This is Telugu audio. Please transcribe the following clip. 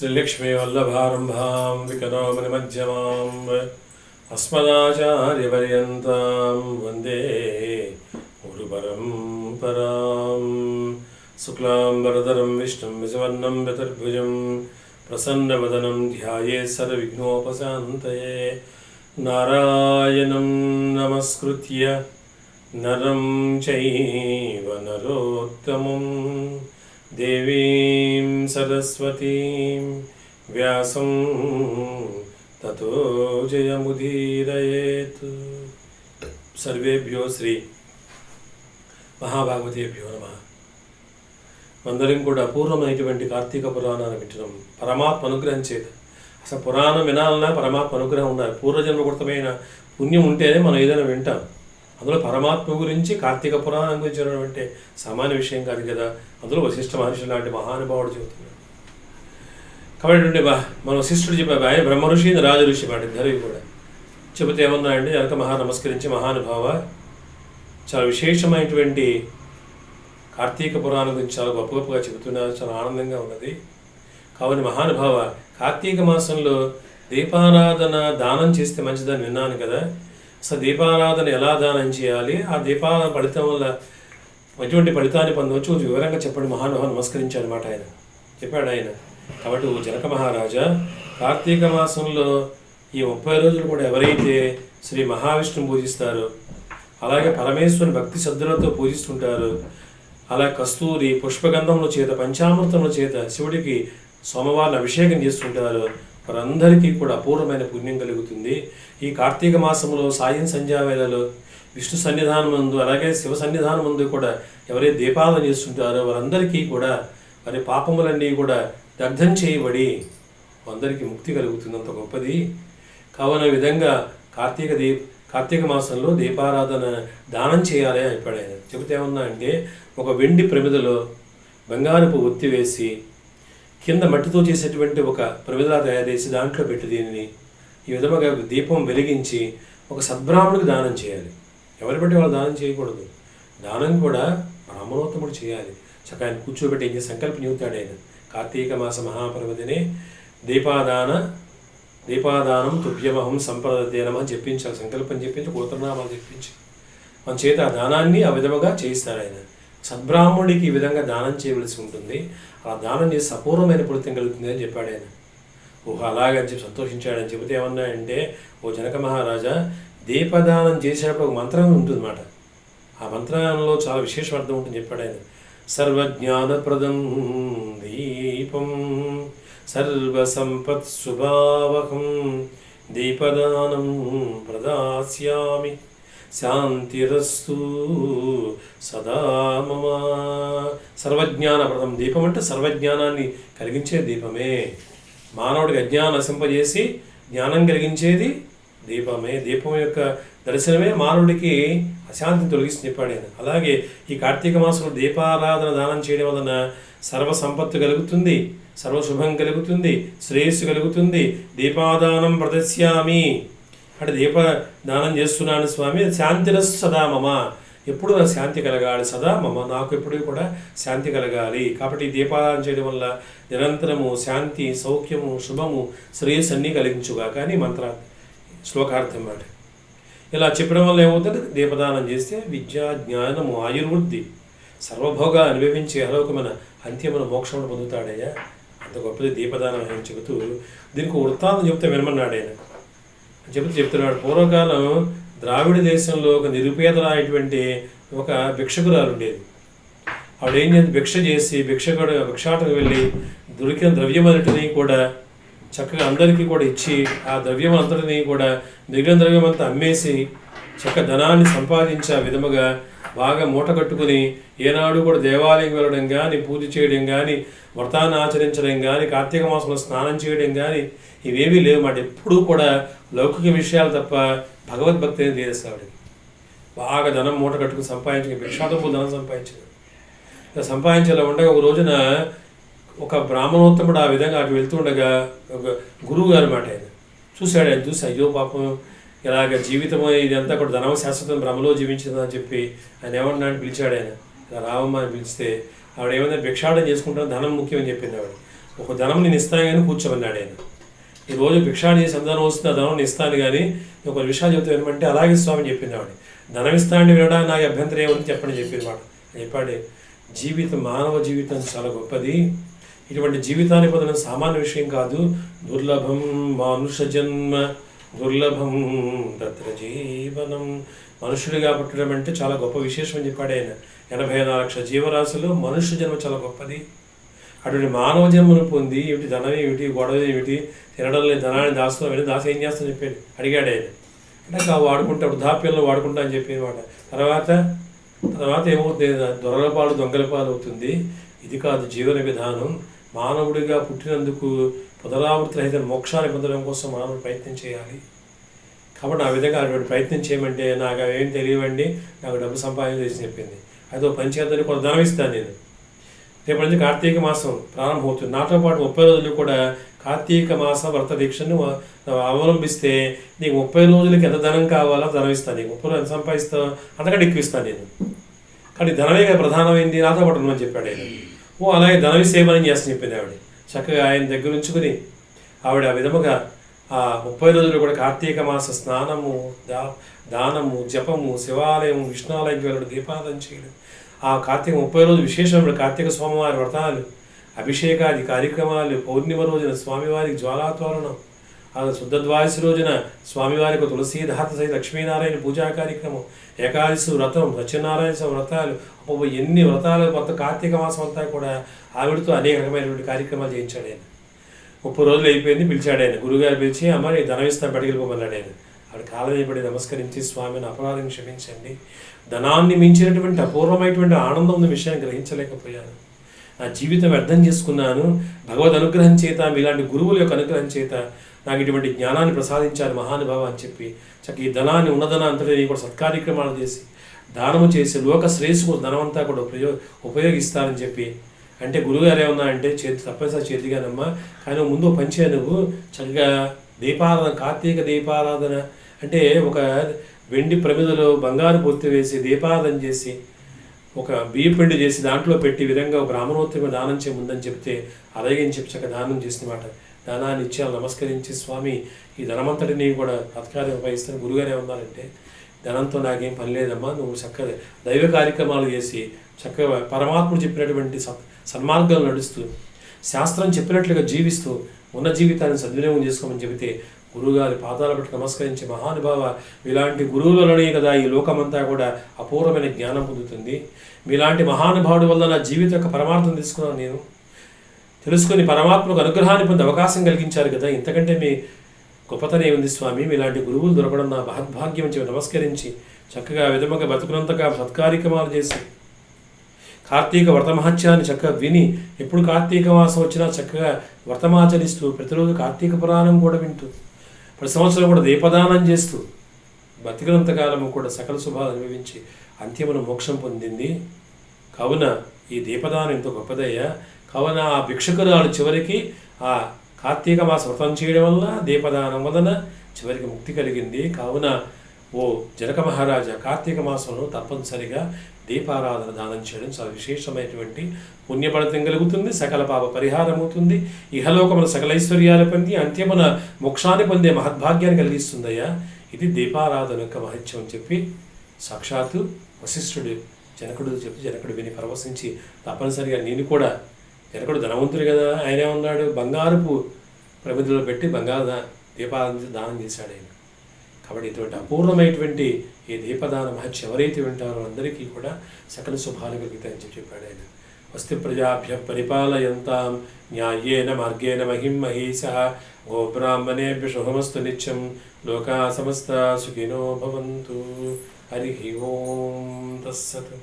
श्रीलक्ष्मीवल्लभारम्भां विकरोमनिमध्यमाम् अस्मदाचार्यपर्यन्तां वन्दे गुरुपरम्परां शुक्लां वरदरं विष्णुं विसवर्णं चतुर्भुजं प्रसन्नवदनं ध्यायेत् सर्वविघ्नोपशान्तये नारायणं नमस्कृत्य नरं चैव नरोत्तमं देवीं सरस्वतीं व्यासं ततो जयमुदीरयेत् सर्वेभ्यो శ్రీ మహాభాగవతేభ్యో నమ అందరం కూడా అపూర్వమైనటువంటి కార్తీక పురాణాన్ని వింటున్నాం పరమాత్మ అనుగ్రహం చేత అసలు పురాణం వినాలన్నా పరమాత్మ అనుగ్రహం ఉండాలి పూర్వజన్మకృతమైన పుణ్యం ఉంటేనే మనం ఏదైనా వింటాం అందులో పరమాత్మ గురించి కార్తీక పురాణం గురించి వినడం అంటే సామాన్య విషయం కాదు కదా. అందులో వశిష్ఠ మహర్షి లాంటి మహానుభావుడు చెబుతున్నాడు. కాబట్టి బా మన వశిష్ఠుడు చెప్పారు ఆయన బ్రహ్మ ఋషి రాజ ఋషి మాట ఇద్దరు కూడా. చెబితే ఏమన్నాయండి వెనక మహా నమస్కరించి మహానుభావ చాలా విశేషమైనటువంటి కార్తీక పురాణం గురించి చాలా గొప్ప గొప్పగా చెబుతున్నారు చాలా ఆనందంగా ఉన్నది. కావున మహానుభావ కార్తీక మాసంలో దీపారాధన దానం చేస్తే మంచిదని విన్నాను కదా. అసలు దీపారాధన ఎలా దానం చేయాలి? ఆ దీపారాధన ఫలితం వల్ల ఎటువంటి ఫలితాన్ని పొందవచ్చు? కొంచెం వివరంగా చెప్పండి. మహానుభావ నమస్కరించాడు అనమాట ఆయన. చెప్పాడు ఆయన. కాబట్టి జనక మహారాజా కార్తీక మాసంలో ఈ ముప్పై రోజులు కూడా ఎవరైతే శ్రీ మహావిష్ణువు పూజిస్తారో అలాగే పరమేశ్వరుని భక్తి శ్రద్ధలతో పూజిస్తుంటారు అలా కస్తూరి పుష్పగంధముల చేత పంచామృతముల చేత శివుడికి సోమవారం అభిషేకం చేస్తుంటారు వారందరికీ కూడా అపూర్వమైన పుణ్యం కలుగుతుంది. ఈ కార్తీక మాసంలో సాయం సంధ్యా వేళలో విష్ణు సన్నిధానం ముందు అలాగే శివ సన్నిధానం ముందు కూడా ఎవరైతే దీపాలను చేస్తుంటారో వారందరికీ కూడా వారి పాపములన్నీ కూడా దగ్ధం చేయబడి అందరికీ ముక్తి కలుగుతుంది. అంత గొప్పది. కావున విధంగా కార్తీక దీప కార్తీక మాసంలో దీపారాధన దానం చేయాలి అని చెప్పాడు ఆయన. చెబితే ఏమన్నా అంటే ఒక వెండి ప్రమిదలో బంగారపు ఒత్తి వేసి కింద మట్టితో చేసేటువంటి ఒక ప్రమిదలా తయారు చేసి దాంట్లో పెట్టి దీనిని ఈ విధముగా దీపం వెలిగించి ఒక సద్బ్రాహ్మణుడికి దానం చేయాలి. ఎవరి బట్టి వాళ్ళు దానం చేయకూడదు. దానం కూడా బ్రాహ్మణోత్తముడు చేయాలి. చక్కగా ఆయన కూర్చోబెట్టి ఏం సంకల్పం చెబుతాడు ఆయన. కార్తీక మాస మహాపర్వదినే దీపాదాన దీపాదానం తుభ్యమహం సంప్రదతేనమ అని చెప్పించాలి. సంకల్పం చెప్పించి గోత్రనామాలు చెప్పించి. మన చేత ఆ దానాన్ని ఆ విధముగా చేయిస్తారు ఆయన. సద్బ్రాహ్మణుడికి ఈ విధంగా దానం చేయవలసి ఉంటుంది. ఆ దానం చేసి అపూర్వమైన ఫలితం కలుగుతుంది అని చెప్పాడు ఆయన. ఓహో అలాగని చెప్పి సంతోషించాడని చెబితే ఏమన్నా అంటే ఓ జనక మహారాజా దీపదానం చేసేటప్పుడు ఒక మంత్రం ఉంటుందన్నమాట. ఆ మంత్రంలో చాలా విశేష అర్థం ఉంటుంది చెప్పాడు ఆయన. సర్వజ్ఞానప్రదం దీపం సర్వసంపత్ శుభావహం దీపదానం ప్రదాస్యామి. శాంతిరస్సు సదా మమ. సర్వజ్ఞానప్రదం దీపం అంటే సర్వజ్ఞానాన్ని కలిగించే దీపమే. మానవుడికి అజ్ఞానం నశింపజేసి జ్ఞానం కలిగించేది దీపమే. దీపం యొక్క దర్శనమే మానవుడికి అశాంతిని తొలగిస్తుంది చెప్పాడు ఆయన. అలాగే ఈ కార్తీక మాసంలో దీపారాధన దానం చేయడం వలన సర్వ సంపత్తు కలుగుతుంది సర్వశుభం కలుగుతుంది శ్రేయస్సు కలుగుతుంది. దీపాదానం ప్రదర్శ్యామి. అంటే దీప దానం చేస్తున్నాను స్వామి శాంతిరస్ సదా మమ. ఎప్పుడు నాకు శాంతి కలగాలి? సదా మమ. నాకు ఎప్పుడు కూడా శాంతి కలగాలి. కాబట్టి ఈ దీపారాధన చేయడం వల్ల నిరంతరము శాంతి సౌఖ్యము శుభము శ్రేయస్సు అన్నీ కలిగించుగా. కానీ మంత్ర శ్లోకార్థం మాట. ఇలా చెప్పడం వల్ల ఏమవుతుంది? దీపదానం చేస్తే విద్య జ్ఞానము ఆయుర్వృద్ధి. సర్వభోగ అనుభవించి అలోకమైన అంత్యమైన మోక్షమును పొందుతాడయ్యా. అంత గొప్పది దీపదానం అని చెబుతూ దీనికి వృత్తాంతం చెప్తే వినమన్నాడు ఆయన. చెబుతూ చెప్తున్నాడు పూర్వకాలం ద్రావిడ దేశంలో ఒక నిరుపేదలైనటువంటి ఒక భిక్షకురాలు ఉండేది ఆవిడ ఏం చేసి భిక్ష చేసి భిక్షకుడు భిక్షాటకు వెళ్ళి దొరికిన ద్రవ్యమంతటిని కూడా చక్కగా అందరికీ కూడా ఇచ్చి ఆ ద్రవ్యం అంతటిని కూడా మిగిలిన ద్రవ్యం అంతా అమ్మేసి చక్క ధనాన్ని సంపాదించే విధముగా బాగా మూట కట్టుకుని ఏనాడు కూడా దేవాలయం వెళ్ళడం కానీ పూజ చేయడం కానీ వ్రతాన్ని ఆచరించడం కానీ కార్తీక మాసంలో స్నానం చేయడం కానీ ఇవేమీ లేవు మాట. ఎప్పుడూ కూడా లౌకిక విషయాలు తప్ప భగవద్భక్తి అనేది లేదు ఆవిడకి. బాగా ధనం మూట కట్టుకుని సంపాదించి భిక్షాటపు ధనం సంపాదించాడు ఇలా సంపాదించేలా ఉండగా ఒక రోజున ఒక బ్రాహ్మణోత్తముడు ఆ విధంగా అటు వెళ్తుండగా ఒక గురువు గారు మాట ఆయన చూశాడు. ఆయన చూసి అయ్యో పాపం ఇలాగ జీవితం ఇదంతా కూడా ధనవ శాశ్వతం భ్రమలో జీవించిందని చెప్పి ఆయన ఏమన్నా అని పిలిచాడు ఆయన. ఇలా రావమ్మ అని పిలిస్తే ఆవిడ ఏమైనా భిక్షాటం చేసుకుంటాను ధనం ముఖ్యమని చెప్పింది ఆవిడ. ఒక ధనం నేను ఇస్తాను కానీ కూర్చోమన్నాడు ఆయన. ఈ రోజు భిక్షాడు చేసి ధనం వస్తుంది ధనం ఇస్తాను కానీ నేను కొన్ని విషయాలు చెప్తే వినమంటే అలాగే స్వామి చెప్పింది ఆవిడ. ధనం ఇస్తానని వినడానికి నాకు అభ్యంతరం ఏమని చెప్పండి చెప్పింది మాట. చెప్పాడు జీవితం మానవ జీవితం చాలా గొప్పది. ఇటువంటి జీవితాన్ని పొందడం సామాన్య విషయం కాదు. దుర్లభం మానుష జన్మ దుర్లభం తత్ర జీవనం. మనుషుడిగా పుట్టడం అంటే చాలా గొప్ప విశేషం అని చెప్పాడు ఆయన. ఎనభై నాలుగు లక్షల జీవరాశులు మనుష్య జన్మ చాలా గొప్పది. అటువంటి మానవ జన్మను పొంది ఏమిటి ధనం ఏమిటి గొడవ ఏమిటి తినడం లేదు ధనాన్ని దాస్తున్నాం వెళ్ళి దాసి ఏం చేస్తాను చెప్పాడు అడిగాడు ఆయన. అంటే ఆ వాడుకుంటా వృద్ధాప్యంలో వాడుకుంటా అని చెప్పిన తర్వాత తర్వాత ఏమవుతుంది? దొరల పాలు దొంగల పాలు అవుతుంది. ఇది కాదు జీవన విధానం. మానవుడిగా పుట్టినందుకు పునరావృతి రహిత మోక్షాన్ని పొందడం కోసం మానవుడు ప్రయత్నం చేయాలి. కాబట్టి ఆ విధంగా అటువంటి ప్రయత్నం చేయమంటే నాకు అవేం తెలియవండి నాకు డబ్బు సంపాదన చేసి చెప్పింది. అయితే పని చేద్దని కొంత ధనం ఇస్తాను నేను. రేపటి నుంచి కార్తీక మాసం ప్రారంభమవుతుంది. నాతో పాటు ముప్పై రోజులు కూడా కార్తీక మాస వ్రత దీక్షను అవలంబిస్తే నీకు ముప్పై రోజులకి ఎంత ధనం కావాలో ధనం ఇస్తాను నీకు ముప్పై రోజులు ఎంత సంపాదిస్తావు అంతకంటే ఎక్కువ ఇస్తాను నేను. కానీ ధనమే కదా ప్రధానమైంది నాతో పాటు ఉండమని చెప్పాడు ఆయన. ఓ అలాగే ధనం సేవనం చేస్తాను చెప్పింది ఆవిడ. చక్కగా ఆయన దగ్గర ఉంచుకుని ఆవిడ ఆ విధముగా ఆ ముప్పై రోజులు కూడా కార్తీక మాస స్నానము దా దానము జపము శివాలయం విష్ణాలయంకి వెళ్ళడం దీపాదం చేయడం ఆ కార్తీక ముప్పై రోజు విశేషమైన కార్తీక స్వామివారి వ్రతాలు అభిషేకాది కార్యక్రమాలు పౌర్ణిమ రోజున స్వామివారికి జ్వాలాతోరణం అలా శుద్ధ ద్వాదశి రోజున స్వామివారికి తులసీదాత సహిత లక్ష్మీనారాయణ పూజా కార్యక్రమం ఏకాదశి వ్రతం సత్యనారాయణ వ్రతాలు అబ్బో ఎన్ని వ్రతాలు మొత్తం కార్తీక మాసం అంతా కూడా ఆవిడతో అనేక రకమైనటువంటి కార్యక్రమాలు చేయించాడు ఆయన. ముప్పై రోజులు అయిపోయింది పిలిచాడు ఆయన. గురుగారు పిలిచి అమ్మ నీ ధనం ఇస్తాను పట్టుకెళ్ళిపోమన్నాడు ఆయన. ఆవిడ కాలం అయిపడి నమస్కరించి స్వామిని అపరాధం క్షమించండి. ధనాన్ని మించినటువంటి అపూర్వమైనటువంటి ఆనందం ఉన్న విషయాన్ని గ్రహించలేకపోయాను. నా జీవితం వ్యర్థం చేసుకున్నాను. భగవద్ అనుగ్రహం చేత మీలాంటి గురువుల యొక్క అనుగ్రహం చేత నాకు ఇటువంటి జ్ఞానాన్ని ప్రసాదించారు మహానుభావ అని చెప్పి చక్క ఈ ధనాన్ని ఉన్నదన అంతటి నీ కూడా సత్కార్యక్రమాలు చేసి దానము చేసి లోక శ్రేయస్సు ధనమంతా కూడా ఉపయోగ ఉపయోగిస్తారని చెప్పి. అంటే గురుగారు ఏమన్నా అంటే చేతి తప్పనిసరి చేతిగానమ్మా. కానీ ముందు ఓ పని నువ్వు. చక్కగా దీపారాధన కార్తీక దీపారాధన అంటే ఒక వెండి ప్రమిదలో బంగారు పొత్తి వేసి దీపారాధన చేసి ఒక బియ్యపిండి చేసి దాంట్లో పెట్టి విధంగా ఒక రామనోత్తమ దానం చేయముందని చెప్తే అలాగే అని చెప్పి దానం చేసిన మాట దానాన్ని ఇచ్చాను నమస్కరించి స్వామి ఈ ధనమంతటిని కూడా పథకాలు ఉపయోగిస్తాను గురుగారు ఏమన్నారంటే ధనంతో నాకేం పని లేదమ్మా నువ్వు చక్కగా దైవ కార్యక్రమాలు చేసి చక్కగా పరమాత్ముడు చెప్పినటువంటి సత్ సన్మార్గాలు నడుస్తూ శాస్త్రం చెప్పినట్లుగా జీవిస్తూ ఉన్న జీవితాన్ని సద్వినియోగం చేసుకోమని చెబితే గురుగారి పాదాల పట్టి నమస్కరించి మహానుభావ ఇలాంటి గురువులలోనే కదా ఈ లోకమంతా కూడా అపూర్వమైన జ్ఞానం పొందుతుంది. మీలాంటి మహానుభావుడి వల్ల నా జీవిత యొక్క పరమార్థం తీసుకున్నాను నేను. తెలుసుకుని పరమాత్మకు అనుగ్రహాన్ని పొందే అవకాశం కలిగించారు కదా. ఇంతకంటే మీ గొప్పతనం ఏముంది స్వామి? మీలాంటి గురువులు దొరకడం నా మహద్భాగ్యం చెప్పి నమస్కరించి చక్కగా విధముగా బతుకునంతగా సత్కార్యక్రమాలు చేసి కార్తీక వ్రతమహత్యాన్ని చక్కగా విని ఎప్పుడు కార్తీక మాసం వచ్చినా చక్కగా వ్రతమాచరిస్తూ ప్రతిరోజు కార్తీక పురాణం కూడా వింటూ ప్రతి సంవత్సరం కూడా దీపదానం చేస్తూ బతికినంతకాలము కూడా సకల శుభాలు అనుభవించి అంత్యమున మోక్షం పొందింది. కావున ఈ దీపదానం ఎంతో గొప్పదయ్యా? కావున ఆ భిక్షకురాలు చివరికి ఆ కార్తీక మాస వ్రతం చేయడం వల్ల దీపదానం వలన చివరికి ముక్తి కలిగింది. కావున ఓ జనక మహారాజా కార్తీక మాసంలో తప్పనిసరిగా దీపారాధన దానం చేయడం చాలా విశేషమైనటువంటి పుణ్యఫలితం కలుగుతుంది సకల పాప పరిహారం అవుతుంది. ఇహలోకమున సకల ఐశ్వర్యాలు పొంది అంత్యమున మోక్షాన్ని పొందే మహద్భాగ్యాన్ని కలిగిస్తుందయ్యా. ఇది దీపారాధన యొక్క మహత్యం అని చెప్పి సాక్షాత్తు వశిష్ఠుడు జనకుడు చెప్పి జనకుడు విని పరవశించి తప్పనిసరిగా నేను కూడా జనకుడు ధనవంతుడు కదా ఆయనే ఉన్నాడు. బంగారుపు ప్రమిదిలో పెట్టి బంగారు దీపారాధన దానం చేశాడు ఆయన. కాబట్టి ఇటువంటి అపూర్ణమైనటువంటి ఈ దీపదాన మహత్యం ఎవరైతే వింటారో అందరికీ కూడా సకల శుభాలు కలుగుతాయని చెప్పి చెప్పాడు ఆయన. వస్తి ప్రజాభ్య పరిపాలయంతాం న్యాయేన మార్గేణ మహిం మహేశ గోబ్రాహ్మణేభ్య శుభమస్తు నిత్యం లోకా సమస్త సుఖినో భవంతు. హరి ఓం తస్సత్.